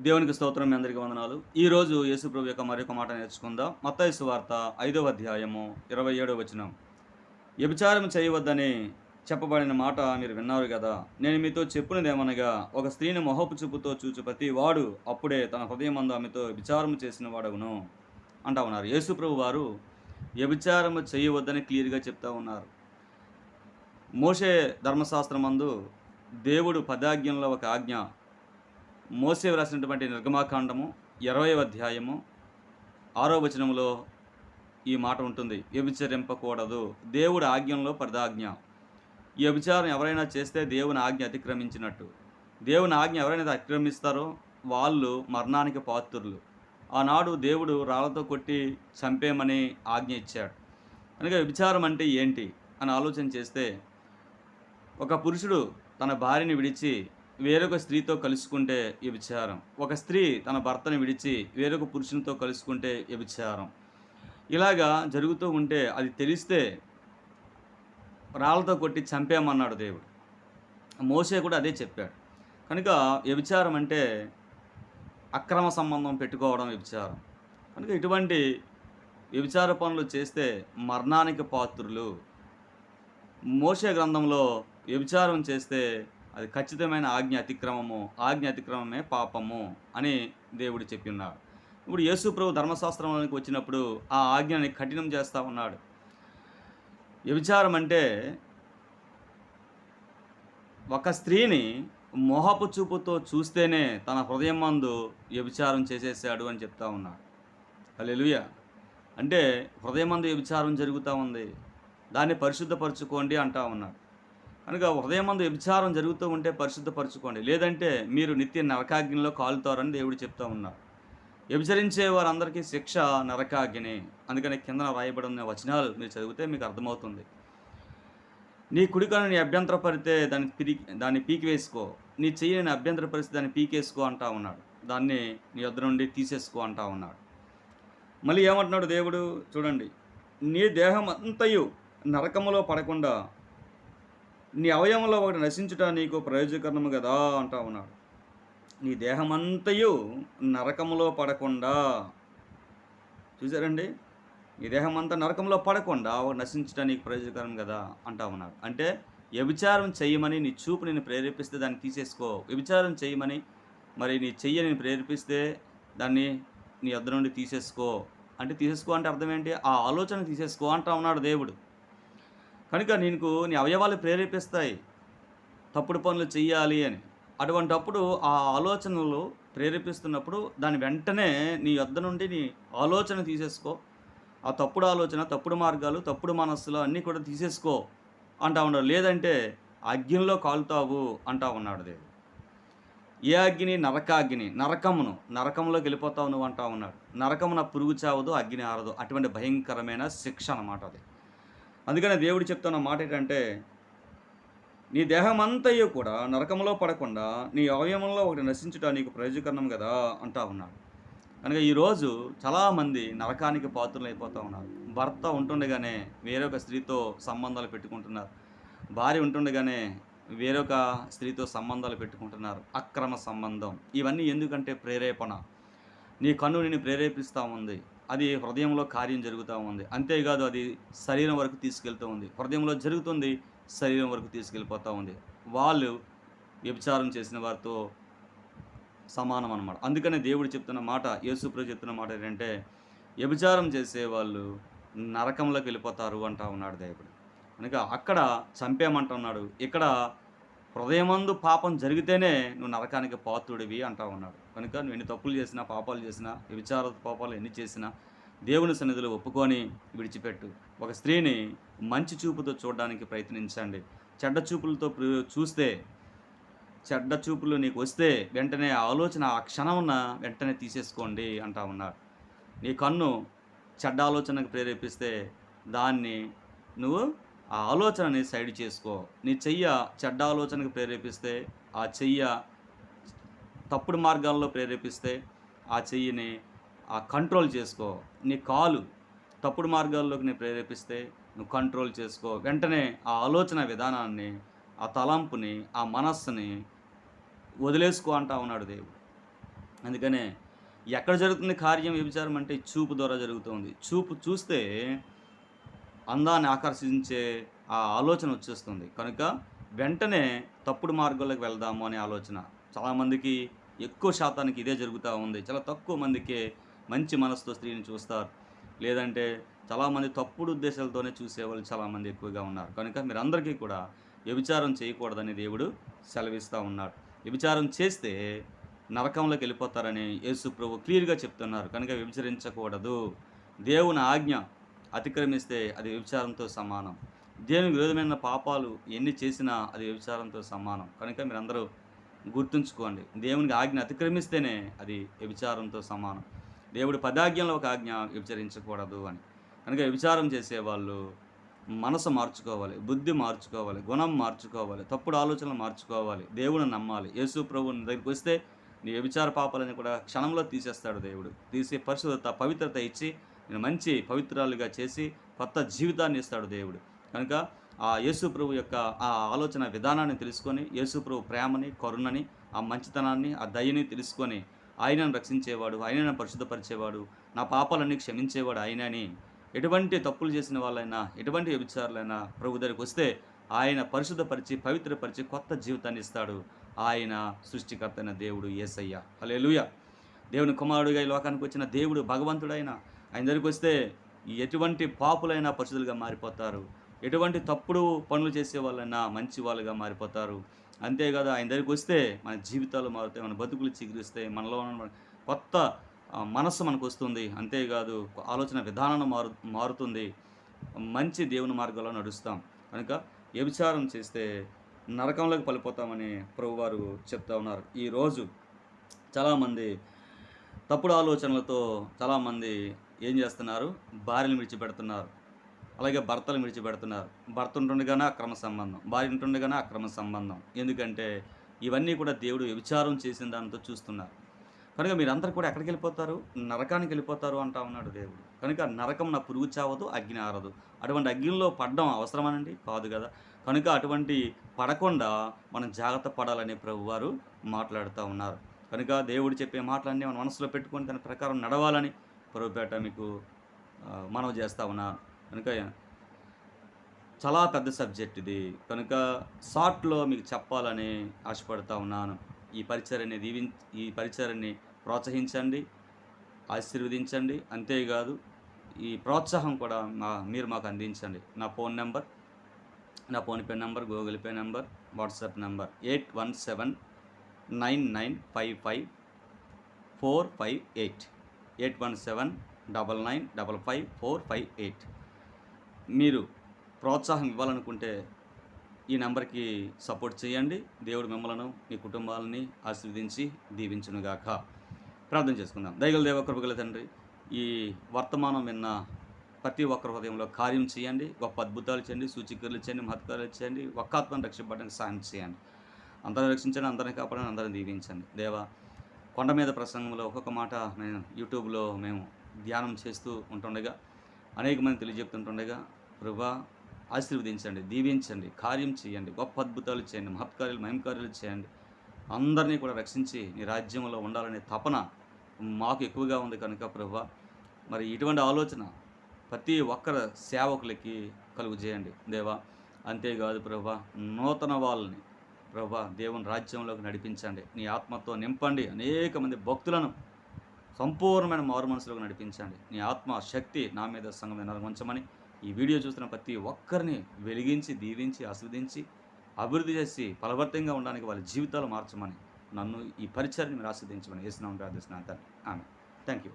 దేవునికి స్తోత్రం మీ అందరికీ వందనాలు. ఈరోజు యేసుప్రభు యొక్క మరొక మాట నేర్చుకుందాం. మత్తయి వార్త ఐదవ అధ్యాయము ఇరవై ఏడవ వచనం. వ్యభిచారం చేయవద్దని చెప్పబడిన మాట మీరు విన్నారు కదా? నేను మీతో చెప్పినదేమనగా ఒక స్త్రీని మొహపు చూపుతో చూచు ప్రతి వాడు అప్పుడే తన హృదయమందు ఆమెతో విచారము చేసిన వాడవును అంటా ఉన్నారు. యేసుప్రభు వారు వ్యభిచారం చేయవద్దని క్లియర్గా చెప్తా ఉన్నారు. మోషే ధర్మశాస్త్రమందు దేవుడు పదాజ్ఞంలో ఒక ఆజ్ఞ మోసే వ్రాసినటువంటి నిర్గమాకాండము ఇరవై అధ్యాయము ఆరో వచనంలో ఈ మాట ఉంటుంది. వ్యభిచరింపకూడదు. దేవుడు ఆజ్ఞంలో పరదాజ్ఞ. ఈ వ్యభిచారం ఎవరైనా చేస్తే దేవుని ఆజ్ఞ అతిక్రమించినట్టు. దేవుని ఆజ్ఞ ఎవరైనా అతిక్రమిస్తారో వాళ్ళు మరణానికి పాత్రులు. ఆనాడు దేవుడు రాళ్ళతో కొట్టి చంపేమని ఆజ్ఞ ఇచ్చాడు. కనుక వ్యభిచారం అంటే ఏంటి అని ఆలోచన చేస్తే ఒక పురుషుడు తన భార్యని విడిచి వేరొక స్త్రీతో కలుసుకుంటే వ్యభిచారం ఒక స్త్రీ తన భర్తను విడిచి వేరొక పురుషునితో కలుసుకుంటే వ్యభిచారం ఇలాగా జరుగుతూ ఉంటే అది తెలిస్తే రాళ్ళతో కొట్టి చంపేమన్నాడు దేవుడు. మోసే కూడా అదే చెప్పాడు. కనుక వ్యభిచారం అంటే అక్రమ సంబంధం పెట్టుకోవడం వ్యభిచారం కనుక ఇటువంటి వ్యభిచార పనులు చేస్తే మరణానికి పాత్రులు. మోసే గ్రంథంలో వ్యభిచారం చేస్తే అది ఖచ్చితమైన ఆజ్ఞ అతిక్రమము ఆజ్ఞ అతిక్రమమే పాపము అని దేవుడు చెప్పి ఉన్నాడు ఇప్పుడు యేసు ప్రభు ధర్మశాస్త్రంలోనికి వచ్చినప్పుడు ఆ ఆజ్ఞని కఠినం చేస్తూ ఉన్నాడు. వ్యభిచారం అంటే ఒక స్త్రీని మోహపు చూపుతో చూస్తేనే తన హృదయం మందు వ్యభిచారం చేసేసాడు అని చెప్తా ఉన్నాడు. అలెలుయ అంటే హృదయం మందు వ్యభిచారం జరుగుతూ ఉంది. దాన్ని పరిశుద్ధపరచుకోండి అంటా ఉన్నాడు. కనుక హృదయమందు వ్యభిచారం జరుగుతూ ఉంటే పరిశుద్ధపరచుకోండి. లేదంటే మీరు నిత్య నరకాగ్నిలో కాలుతారని దేవుడు చెప్తా ఉన్నాడు వ్యభిచరించే వారందరికీ శిక్ష నరకాగ్ని. అందుకని కిందన రాయబడిన ఉన్న వచనాలు మీరు చదివితే మీకు అర్థమవుతుంది. నీ కుడికను నీ అభ్యంతరపరితే దాన్ని పిరి దాన్ని పీకి వేసుకో నీ చెయ్యిని అభ్యంతరపరిస్తే దాన్ని పీకేసుకో అంటా ఉన్నాడు. దాన్ని నీ వద్ద నుండి తీసేసుకో అంటా ఉన్నాడు. మళ్ళీ ఏమంటున్నాడు దేవుడు? చూడండి. నీ దేహం అంతయు నరకములో పడకుండా నీ అవయవంలో ఒకటి నశించుట నీకు ప్రయోజకరణము కదా అంటా ఉన్నాడు. నీ దేహమంతయు నరకములో పడకుండా. చూసారండి? నీ దేహమంతా నరకంలో పడకుండా నశించడం నీకు ప్రయోజకరం కదా అంటా ఉన్నాడు. అంటే వ్యభిచారం చేయమని నీ చూపు నేను ప్రేరేపిస్తే దాన్ని తీసేసుకో. వ్యభిచారం చేయమని మరి నీ చెయ్యి నేను ప్రేరేపిస్తే దాన్ని నీ వద్ద నుండి తీసేసుకో. అంటే తీసేసుకో అంటే అర్థం ఏంటి? ఆ ఆలోచన తీసేసుకో అంటా ఉన్నాడు దేవుడు. కనుక నీకు నీ అవయవాలు ప్రేరేపిస్తాయి. తప్పుడు పనులు చెయ్యాలి అని. అటువంటప్పుడు ఆ ఆలోచనలు ప్రేరేపిస్తున్నప్పుడు దాని వెంటనే నీ వద్ద నుండి నీ ఆలోచన తీసేసుకో. ఆ తప్పుడు ఆలోచన తప్పుడు మార్గాలు తప్పుడు మనస్సులు అన్నీ కూడా తీసేసుకో అంటా ఉన్నాడు. లేదంటే అగ్నిలో కాలుతావు అంటా ఉన్నాడు దేవుడు. ఏ అగ్ని? నరకాగ్ని. నరకమును. నరకంలోకి వెళ్ళిపోతావు నువ్వు అంటా ఉన్నాడు. నరకమున పురుగు చావదు అగ్ని ఆరదు. అటువంటి భయంకరమైన శిక్ష అన్నమాట అది. అందుకనే దేవుడు చెప్తున్న మాట ఏంటంటే నీ దేహమంతయు కూడా నరకంలో పడకుండా నీ అవయవంలో ఒకటి నశించుట నీకు ప్రయోజకరణం కదా అంటా ఉన్నాడు. కనుక ఈరోజు చాలామంది నరకానికి పాత్రలు అయిపోతూ ఉన్నారు. భర్త ఉంటుండగానే వేరొక స్త్రీతో సంబంధాలు పెట్టుకుంటున్నారు. భార్య ఉంటుండగానే వేరొక స్త్రీతో సంబంధాలు పెట్టుకుంటున్నారు. అక్రమ సంబంధం. ఇవన్నీ ఎందుకంటే ప్రేరేపణ. నీ కన్ను నిన్ను ప్రేరేపిస్తూ ఉంది. అది హృదయంలో కార్యం జరుగుతూ ఉంది. అంతేకాదు అది శరీరం వరకు తీసుకెళ్తూ ఉంది. హృదయంలో జరుగుతుంది శరీరం వరకు తీసుకెళ్ళిపోతూ ఉంది. వాళ్ళు వ్యభిచారం చేసిన వారితో సమానం అన్నమాట. అందుకనే దేవుడు చెప్తున్న మాట యేసుప్రభు చెప్తున్న మాట ఏంటంటే వ్యభిచారం చేసే వాళ్ళు నరకంలోకి వెళ్ళిపోతారు అంటా ఉన్నాడు దేవుడు. కనుక అక్కడ చంపేమంటున్నాడు ఇక్కడ హృదయమందు పాపం జరిగితేనే నువ్వు నరకానికి పాత్రుడివి అంటా ఉన్నాడు. కనుక నువ్వు ఎన్ని తప్పులు చేసినా పాపాలు చేసినా విచార పాపాలు ఎన్ని చేసినా దేవుని సన్నిధిలో ఒప్పుకొని విడిచిపెట్టు. ఒక స్త్రీని మంచి చూపుతో చూడడానికి ప్రయత్నించండి. చెడ్డ చూపులతో చూస్తే చెడ్డ చూపులు నీకు వస్తే వెంటనే ఆలోచన ఆ క్షణమున వెంటనే తీసేసుకోండి అంటా ఉన్నాడు నీ కన్ను చెడ్డ ఆలోచనకు ప్రేరేపిస్తే దాన్ని నువ్వు ఆ ఆలోచనని సైడ్ చేసుకో. నీ చెయ్య చెడ్డ ఆలోచనకు ప్రేరేపిస్తే ఆ చెయ్య తప్పుడు మార్గాల్లో ప్రేరేపిస్తే ఆ చెయ్యిని ఆ కంట్రోల్ చేసుకో. నీ కాలు తప్పుడు మార్గాల్లోకి నీ ప్రేరేపిస్తే నువ్వు కంట్రోల్ చేసుకో. వెంటనే ఆ ఆలోచన విధానాన్ని ఆ తలంపుని ఆ మనస్సుని వదిలేసుకో అంటా ఉన్నాడు దేవుడు. అందుకనే ఎక్కడ జరుగుతుంది కార్యం వ్యభిచారం అంటే చూపు ద్వారా జరుగుతుంది. చూపు చూస్తే అందాన్ని ఆకర్షించే ఆ ఆలోచన వచ్చేస్తుంది. కనుక వెంటనే తప్పుడు మార్గంలోకి వెళ్దాము అనే ఆలోచన. చాలామందికి ఎక్కువ శాతానికి ఇదే జరుగుతూ ఉంది. చాలా తక్కువ మందికే మంచి మనసుతో స్త్రీని చూస్తారు. లేదంటే చాలామంది తప్పుడు ఉద్దేశాలతోనే చూసేవాళ్ళు చాలామంది ఎక్కువగా ఉన్నారు. కనుక మీరందరికీ కూడా వ్యభిచారం చేయకూడదని దేవుడు సెలవిస్తూ ఉన్నాడు. వ్యభిచారం చేస్తే నరకంలోకి వెళ్ళిపోతారని యేసు ప్రభు క్లియర్గా చెప్తున్నారు. కనుక వ్యభిచరించకూడదు. దేవుని ఆజ్ఞ అతిక్రమిస్తే అది వ్యభిచారంతో సమానం. దేవునికి విరోధమైన పాపాలు ఎన్ని చేసినా అది వ్యభిచారంతో సమానం. కనుక మీరందరూ గుర్తుంచుకోండి. దేవునికి ఆజ్ఞ అతిక్రమిస్తేనే అది వ్యభిచారంతో సమానం. దేవుడు పదాజ్ఞంలో ఒక ఆజ్ఞ వ్యభిచరించకూడదు అని. కనుక వ్యభిచారం చేసేవాళ్ళు మనసు మార్చుకోవాలి బుద్ధి మార్చుకోవాలి గుణం మార్చుకోవాలి తప్పుడు ఆలోచనలు మార్చుకోవాలి దేవుని నమ్మాలి యేసు ప్రభుని దగ్గరికి వస్తే నీ వ్యభిచార పాపాలని కూడా క్షణంలో తీసేస్తాడు దేవుడు. తీసి పరిశుద్ధత పవిత్రత ఇచ్చి నేను మంచి పవిత్రాలుగా చేసి కొత్త జీవితాన్ని ఇస్తాడు దేవుడు. కనుక ఆ యేసు ప్రభు యొక్క ఆ ఆలోచన విధానాన్ని తెలుసుకొని యేసు ప్రభు ప్రేమని కరుణని ఆ మంచితనాన్ని ఆ దయని తెలుసుకొని ఆయనను రక్షించేవాడు ఆయనను పరిశుద్ధపరిచేవాడు నా పాపాలన్నీ క్షమించేవాడు ఆయనని. ఎటువంటి తప్పులు చేసిన వాళ్ళైనా ఎటువంటి వ్యభిచారులైనా ప్రభు దగ్గరికి వస్తే ఆయన పరిశుద్ధపరిచి పవిత్రపరిచి కొత్త జీవితాన్ని ఇస్తాడు. ఆయన సృష్టికర్తైన దేవుడు ఏసయ్య. లూయ దేవుని కుమారుడిగా ఈ లోకానికి వచ్చిన దేవుడు భగవంతుడైన ఆయన దగ్గరికి వస్తే ఎటువంటి పాపులైనా పరిశుద్ధులుగా మారిపోతారు. ఎటువంటి తప్పుడు పనులు చేసే వాళ్ళైనా మంచి వాళ్ళుగా మారిపోతారు. అంతేకాదు ఆయన దగ్గరికి వస్తే మన జీవితాలు మారుతాయి మన బతుకులు చిగురిస్తాయి మనలో ఉన్న కొత్త మనస్సు మనకు వస్తుంది. అంతేకాదు ఆలోచన విధానం మారు మారుతుంది. మంచి దేవుని మార్గంలో నడుస్తాం. కనుక వ్యభిచారం చేస్తే నరకంలోకి పలిపోతామని ప్రభువారు చెప్తా ఉన్నారు. ఈరోజు చాలామంది తప్పుడు ఆలోచనలతో చాలామంది ఏం చేస్తున్నారు? భార్యను విడిచిపెడుతున్నారు. అలాగే భర్తలు విడిచిపెడుతున్నారు. భర్త ఉంటుండగానే అక్రమ సంబంధం భార్య ఉంటుండగానే అక్రమ సంబంధం. ఎందుకంటే ఇవన్నీ కూడా దేవుడు వ్యభిచారం చేసిన దానితో చూస్తున్నారు. కనుక మీరందరూ కూడా ఎక్కడికి వెళ్ళిపోతారు? నరకానికి వెళ్ళిపోతారు అంటా ఉన్నాడు దేవుడు. కనుక నరకం నా పురుగు చావదు అగ్ని ఆరదు. అటువంటి అగ్నిలో పడడం అవసరమనండి? కాదు కదా. కనుక అటువంటి పడకుండా మనం జాగ్రత్త పడాలని ప్రభువారు మాట్లాడుతూ ఉన్నారు. కనుక దేవుడు చెప్పే మాటలన్నీ మన మనసులో పెట్టుకొని దాని ప్రకారం నడవాలని ప్రభుపేట మీకు మనవి చేస్తా ఉన్నాను కనుక చాలా పెద్ద సబ్జెక్ట్ ఇది. కనుక షార్ట్లో మీకు చెప్పాలని ఆశపడుతూ ఉన్నాను. ఈ పరిచయాన్ని దీవి ఈ పరిచయాన్ని ప్రోత్సహించండి ఆశీర్వదించండి. అంతేకాదు ఈ ప్రోత్సాహం కూడా మా మీరు మాకు అందించండి. నా ఫోన్ నెంబర్ నా PhonePe number Google Pay number WhatsApp number eight one seven nine nine five five four five eight. Eight one seven double nine double five four five eight. మీరు ప్రోత్సాహం ఇవ్వాలనుకుంటే ఈ నెంబర్కి సపోర్ట్ చేయండి. దేవుడు మిమ్మలను మీ కుటుంబాలని ఆశీర్వదించి దీవించునుగాక. ప్రార్థన చేసుకుందాం. దయగల దేవ కృపగల తండ్రి ఈ వర్తమానం విన్న ప్రతి ఒక్కరి హృదయంలో కార్యం చేయండి. గొప్ప అద్భుతాలు చేయండి సూచికలు చేయండి మహత్కారాలు చేయండి. ఒక్కాత్మను రక్షించడానికి సాయం చేయండి. అందరిని రక్షించండి అందరిని కాపాడని అందరిని దీవించండి. దేవా కొండ మీద ప్రసంగంలో ఒక్కొక్క మాట నేను యూట్యూబ్లో మేము ధ్యానం చేస్తూ ఉంటుండగా అనేక మంది తెలియజెప్తుంటుండగా ప్రభా ఆశీర్వదించండి దీవించండి కార్యం చేయండి గొప్ప అద్భుతాలు చేయండి మహత్కార్యాలు మహిమకార్యాలు చేయండి. అందరినీ కూడా రక్షించి నీ రాజ్యంలో ఉండాలనే తపన మాకు ఎక్కువగా ఉంది కనుక ప్రభా. మరి ఇటువంటి ఆలోచన ప్రతి ఒక్కరి సేవకులకి కలుగు చేయండి దేవా. అంతేకాదు ప్రభా నూతన వాళ్ళని ప్రభా దేవుని రాజ్యంలోకి నడిపించండి. నీ ఆత్మతో నింపండి. అనేక మంది భక్తులను సంపూర్ణమైన మారు మనసులోకి నడిపించండి. నీ ఆత్మ శక్తి నా మీద సంఘం మీద ఉంచమని ఈ వీడియో చూస్తున్న ప్రతి ఒక్కరిని వెలిగించి దీవించి ఆస్వాదించి అభివృద్ధి చేసి ఫలవర్తంగా ఉండడానికి వాళ్ళ జీవితాలు మార్చమని నన్ను ఈ పరిచయాన్ని మీరు ఆస్వాదించమని వేసినాం ప్రార్థిస్తున్నాను ఆమె థ్యాంక్ యూ